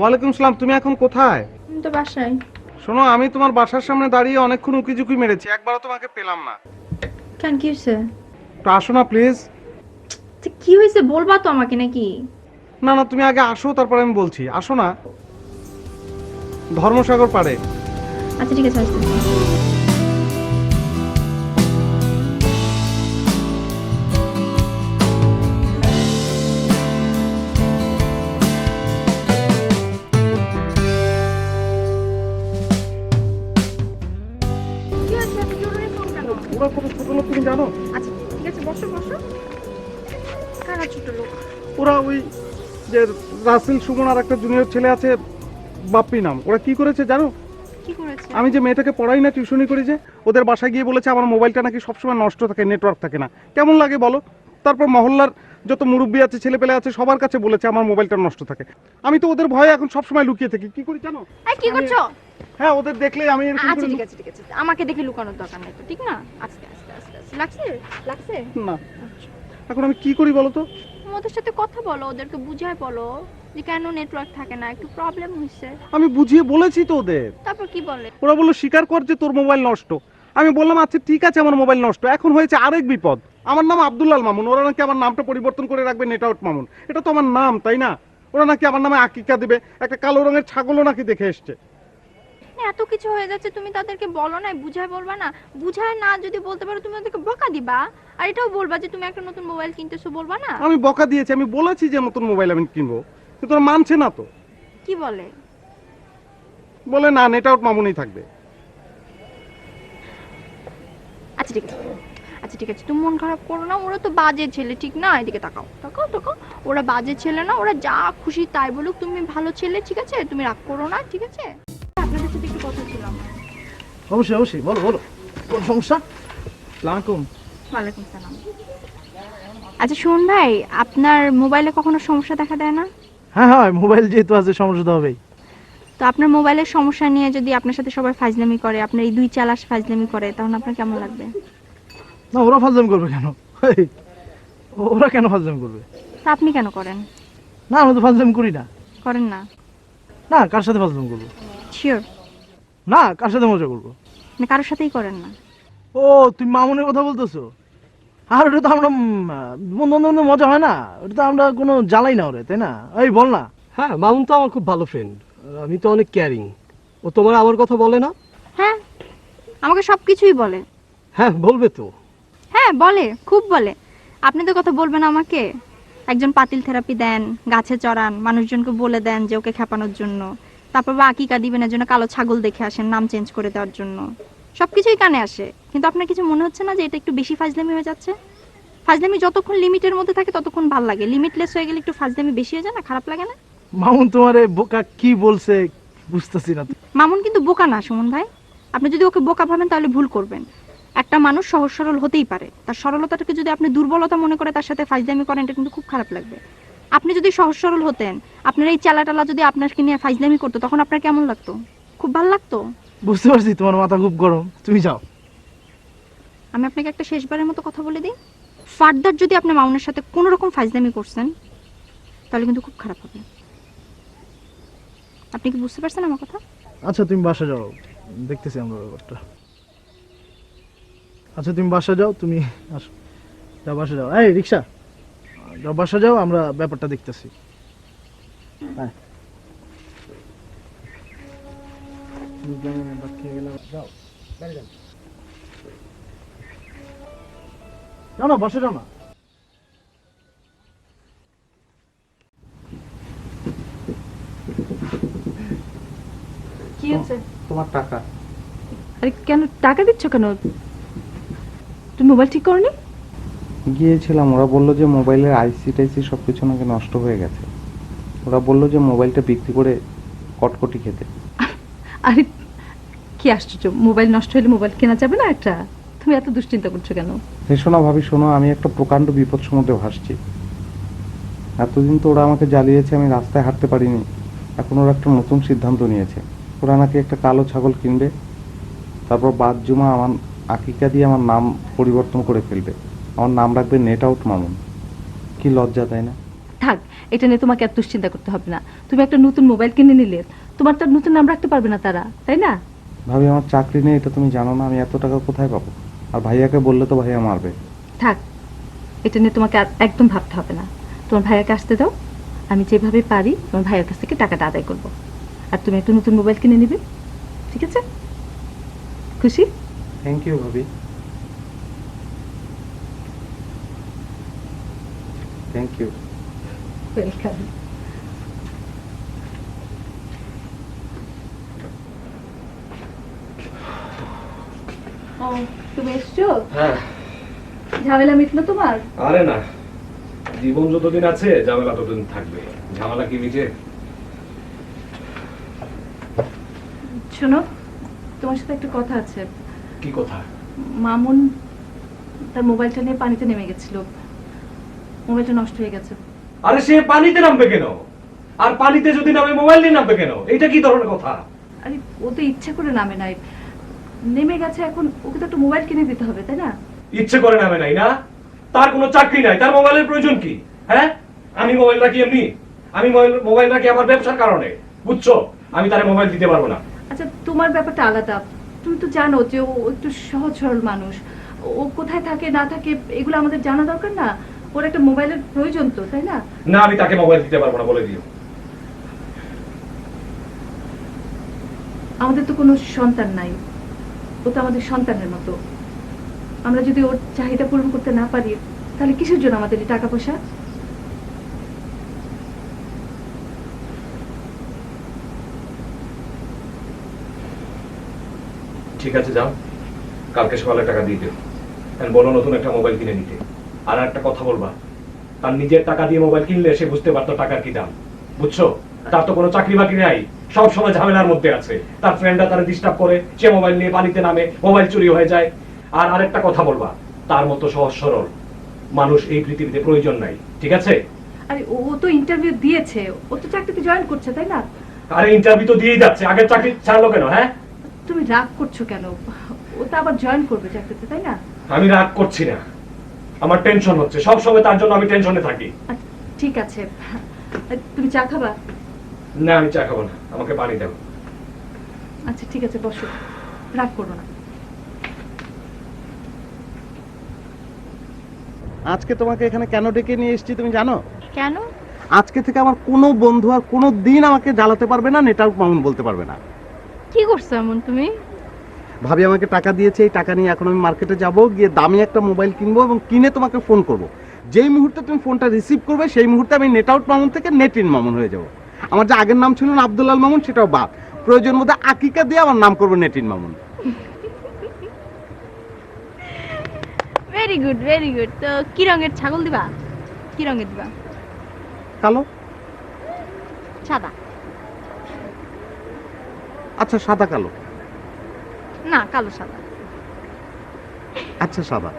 ওয়ালাইকুম সালাম তুমি এখন কোথায়? আমি তো বাসায়। শোনো আমি তোমার বাসার সামনে দাঁড়িয়ে অনেকক্ষণ উকিঝুঁকি মেরেছি একবারও তোমাকে পেলাম না। কেন কি হয়েছে? একটু আসো না প্লিজ তো কি হয়েছে বলবা তো আমাকে নাকি? না না তুমি আগে আসো তারপরে আমি বলছি। আসো না। ধর্মসাগর পাড়ে। আচ্ছা ঠিক আছে আসতেছি রাসেল সুমন আর একটা জুনিয়র ছেলে আছে বাপ্পি নাম। ওরা কি করেছে জানো? কি করেছে? আমি যে মেয়েটাকে পড়াই না টিউশনি করি যে ওদের বাসায় গিয়ে বলেছে আমার মোবাইলটা নাকি সবসময় নষ্ট থাকে নেটওয়ার্ক থাকে না। কেমন লাগে বলো? তারপর মহল্লার যত মুরব্বী আছে ছেলে পেলে আছে সবার কাছে বলেছে আমার মোবাইলটা নষ্ট থাকে। আমি তো ওদের ভয়ে এখন সবসময় লুকিয়ে থাকি। কি করি জানো? এই কি করছ? হ্যাঁ ওদের দেখলে আমি এরকম আচ্ছা ঠিক আছে ঠিক আছে। আমাকে দেখে লুকানোর দরকার নেই তো ঠিক না? আস্তে আস্তে আস্তে আস্তে। লাগছে? লাগছে? না। এখন আমি কি করি বলো তো? ওদের সাথে কথা বলো ওদেরকে বুঝায় বলো যে কেন নেটওয়ার্ক থাকে না একটু প্রবলেম হয়েছে আমি বুঝিয়ে বলেছি তো ওদের। তারপর কি বলে? ওরা বলল স্বীকার কর যে তোর মোবাইল নষ্ট। আমি বললাম আচ্ছা ঠিক আছে আমার মোবাইল নষ্ট। এখন হয়েছে আরেক বিপদ। আমার নাম আব্দুল্লাল মামুন। ওরা নাকি আমার নামটা পরিবর্তন করে রাখবে নেটআউট মামুন। এটা তো আমার নাম তাই না? ওরা নাকি আমার নামে আকিকা দেবে। একটা কালো রঙের ছাগলও নাকি দেখে এসছে। এত কিছু হয়ে যাচ্ছে তুমি তাদেরকে বলো না বুঝায় বলবা না। বুঝায় না যদি বলতে পারো তুমি ওদেরকে বকা দিবা। আর এটাও বলবা যে তুমি একটা নতুন মোবাইল কিনতেছো বলবা না? আমি বকা দিয়েছি আমি বলেছি যে নতুন মোবাইল আমি কিনবো কিন্তু ওরা মানছে না তো। কি বলে? বলে না নেটআউট মামুনই থাকবে। আচ্ছা ঠিক আছে। আচ্ছা ঠিক আছে। তুমি মন খারাপ করো না ওরা তো বাজে ছেলে ঠিক না? এদিকে তাকাও তাকাও তাকাও। ওরা বাজে ছেলে না ওরা যা খুশি তাই বলুক। তুমি ভালো ছেলে ঠিক আছে? তুমি রাগ করো না ঠিক আছে? অবশ্যই অবশ্যই বলো বলো। কোন সমস্যা? লাকুম ওয়ালাইকুম সালাম। আচ্ছা শুন ভাই আপনার মোবাইলে কখনো সমস্যা দেখা দেয় না? হ্যাঁ হ্যাঁ মোবাইল যেহেতু আছে সমস্যা তো হবেই। তো আপনার মোবাইলের সমস্যা নিয়ে যদি আপনার সাথে সবাই ফাজলামি করে আপনার এই দুই চালাস ফাজলামি করে তখন আপনার কেমন লাগবে? না ওরা ফাজলাম করবে কেন? ওরা কেন ফাজলাম করবে? তা আপনি কেন করেন? না আমরা তো ফাজলাম করি না। করেন না? না কার সাথে ফাজলাম করব? শিওর না কার সাথে মজা করব? না কারোর সাথেই করেন না। ও তুমি মামুনের কথা বলতেছো? আর ওটা তো আমরা বন্ধু বান্ধব মজা হয় না। ওটা তো আমরা কোনো জ্বালাই না ওরে তাই না? এই বল না। হ্যাঁ মামুন তো আমার খুব ভালো ফ্রেন্ড আমি তো অনেক কেয়ারিং ও তোমার আমার কথা বলে না? হ্যাঁ আমাকে সব কিছুই বলে। হ্যাঁ বলবে তো। হ্যাঁ বলে খুব বলে। আপনি তো কথা বলবেন আমাকে? একজন পাতিল থেরাপি দেন গাছে চড়ান মানুষজনকে বলে দেন যে ওকে খেপানোর জন্য। তারপর বা আকিকা দিবেন এর জন্য কালো ছাগল দেখে আসেন নাম চেঞ্জ করে দেওয়ার জন্য। সব কিছুই কানে আসে। কিন্তু আপনার কিছু মনে হচ্ছে না যে এটা একটু বেশি ফাজলামি হয়ে যাচ্ছে? ফাজলামি যতক্ষণ লিমিটের মধ্যে থাকে ততক্ষণ ভালো লাগে। লিমিটলেস হয়ে গেলে একটু ফাজলামি বেশি হয়ে যায় না? খারাপ লাগে না? মামুন তোমারে বোকা কি বলছে বুঝতেছি না। মামুন কিন্তু বোকা না সুমন ভাই। আপনি যদি ওকে বোকা ভাবেন তাহলে ভুল করবেন। একটা মানুষ সহজ সরল হতেই পারে। তার সরলতাটাকে যদি আপনি দুর্বলতা মনে করে তার সাথে ফাইজলামি করেন এটা কিন্তু খুব খারাপ লাগবে। আপনি যদি সহজ সরল হতেন আপনার এই চালাটালা যদি আপনাকে নিয়ে ফাইজলামি করতো তখন আপনার কেমন লাগতো? খুব ভালো লাগতো? বুঝতে পারছি তোমার মাথা খুব গরম। তুমি যাও। আমি আপনাকে একটা শেষবারের মতো কথা বলে দিই। ফার্দার যদি আপনি মামুনের সাথে কোনো রকম ফাইজলামি করছেন তাহলে কিন্তু খুব খারাপ হবে। আপনি কি বুঝতে পারছেন আমার কথা? আচ্ছা তুমি বাসা যাও। দেখতেছি আমরা ব্যাপারটা। আচ্ছা তুমি বাসা যাও তুমি আসো। যাও বাসা যাও। এই রিক্সা। যাও বাসা যাও আমরা ব্যাপারটা দেখতেছি। হ্যাঁ। যাও বাড়ি যাও। যাও না বাসা যাও না। কি হচ্ছে তোমার টাকা। আরে কেন টাকা দিচ্ছ কেন? তুমি মোবাইল ঠিক করনি? গিয়েছিলাম ওরা বলল যে মোবাইলের আইসি টাইসি সব কিছু নাকি নষ্ট হয়ে গেছে। ওরা বলল যে মোবাইলটা বিক্রি করে কটকটি খেতে। আরে কি আশ্চর্য মোবাইল নষ্ট হলে মোবাইল কেনা যাবে না একটা? তুমি এত দুশ্চিন্তা করছ কেন? হেসো না ভাবি শোনো আমি একটা প্রকাণ্ড বিপদ সমুদ্রে ভাসছি। এতদিন তো ওরা আমাকে জ্বালিয়েছে আমি রাস্তায় হাঁটতে পারিনি। এখন ওরা একটা নতুন সিদ্ধান্ত নিয়েছে। ওরা নাকি একটা কালো ছাগল কিনবে তারপর বাদ জুমা আমার আকিকা দিয়ে আমার নাম পরিবর্তন করে ফেলবে। আমার নাম রাখবে নেট আউট মামুন। কি লজ্জা তাই না? থাক এটা নিয়ে তোমাকে আর দুশ্চিন্তা করতে হবে না। তুমি একটা নতুন মোবাইল কিনে নিলে তোমার তো নতুন নাম রাখতে পারবে না তারা তাই না? ভাবি আমার চাকরি নেই এটা তুমি জানো না আমি এত টাকা কোথায় পাবো? আর ভাইয়াকে বললে তো ভাইয়া মারবে। থাক এটা নিয়ে তোমাকে আর একদম ভাবতে হবে না। তোমার ভাইয়াকে আসতে দাও আমি যেভাবে পারি তোমার ভাইয়ের কাছ থেকে টাকাটা আদায় করব। আর তুমি একটা নতুন মোবাইল কিনে নিবে ঠিক আছে? খুশি? থ্যাংক ইউ ভাবি। থ্যাংক ইউ ওয়েলকাম তুমি এসছো? হ্যাঁ। ঝামেলা মিটলো তোমার? আরে না। জীবন যতদিন আছে ঝামেলা ততদিন থাকবে। ঝামেলা কি মিটে? শোনো তোমার সাথে একটা কথা আছে। কি কথা? মামুন তার মোবাইলটা নিয়ে পানিতে নেমে গেছিল। মোবাইলটা নষ্ট হয়ে গেছে। আরে সে পানিতে নামবে কেন? আর পানিতে যদি নামে মোবাইল নিয়ে নামবে কেন? এটা কি ধরনের কথা? আরে ও তো ইচ্ছে করে নামে নাই। নেমে গেছে এখন ওকে তো একটা মোবাইল কিনে দিতে হবে তাই না? ইচ্ছে করে নামে নাই না? তার কোনো চাকরি নাই। তার মোবাইলের প্রয়োজন কি? হ্যাঁ? আমি মোবাইল রাখি এমনি? আমি মোবাইল রাখি আমার ব্যবসার কারণে। বুঝছ? আমি তার মোবাইল দিতে পারব না। আচ্ছা তোমার ব্যাপারটা আলাদা। তুমি তো জানো যে ও একটু সহজ সরল মানুষ। ও কোথায় থাকে না থাকে এগুলো আমাদের জানা দরকার না? ওর একটা মোবাইলের প্রয়োজন তো তাই না? না আমি তাকে মোবাইল দিতে পারব না বলে দিও। আমাদের তো কোনো সন্তান নাই। ও তো আমাদের সন্তানের মতো। আমরা যদি ওর চাহিদা পূরণ করতে না পারি তাহলে কিসের জন্য আমাদের টাকা পয়সা ঠিক আছে যাও। কালকে সকালে টাকা দিয়ে দিও। বলো নতুন একটা মোবাইল কিনে নিতে। আর একটা কথা বলবা। তার নিজের টাকা দিয়ে মোবাইল কিনলে সে বুঝতে পারতো টাকার কি দাম। বুঝছ? তার তো কোনো চাকরি বাকরি নাই। সব সময় ঝামেলার মধ্যে আছে। তার ফ্রেন্ডরা তারা ডিস্টার্ব করে সে মোবাইল নিয়ে পানিতে নামে মোবাইল চুরি হয়ে যায়। আর আরেকটা কথা বলবা তার মতো সহজ সরল মানুষ এই পৃথিবীতে প্রয়োজন নাই ঠিক আছে? আরে ও তো ইন্টারভিউ দিয়েছে। ও তো চাকরিতে জয়েন করছে তাই না? আরে ইন্টারভিউ তো দিয়েই যাচ্ছে। আগের চাকরি ছাড়লো কেন হ্যাঁ? তুমি রাগ করছ কেন? ও তো আবার জয়েন করবে চাকরিতে তাই না? আমি রাগ করছি না। আমার টেনশন হচ্ছে। সব সময় তার জন্য আমি টেনশনে থাকি। আচ্ছা, ঠিক আছে। তুমি চা খাবা? না আমি চা খাব না। আমাকে পানি দাও। আচ্ছা ঠিক আছে বসো। রাগ করো না। আজকে তোমাকে এখানে কেন ডেকে নিয়ে এসেছি তুমি জানো? কেন? আজকে থেকে আমার কোনো বন্ধু আর কোনো দিন আমাকে জ্বালাতে পারবে না নেটওয়ার্ক মামুন বলতে পারবে না। কি করছ এমন তুমি? ভাবি আমাকে টাকা দিয়েছে এই টাকা নিয়ে এখন আমি মার্কেটে যাব গিয়ে দামি একটা মোবাইল কিনবো এবং কিনে তোমাকে ফোন করব। যেই মুহূর্তে তুমি ফোনটা রিসিভ করবে সেই মুহূর্তে আমি নেট আউট মামুন থেকে নেট ইন মামুন হয়ে যাব। আমার যে আগের নাম ছিল না আব্দুল্লাল মামুন সেটাও বাদ। প্রয়োজন মধ্যে আকিকা দিয়ে আমার নাম করব নেট in Mamun. Very good very good তো কি রঙের ছাগল দিবা? কি রঙের দিবা? কালো? সাদা। আচ্ছা সাদা কালো। না কালো সাদা। আচ্ছা সাদা।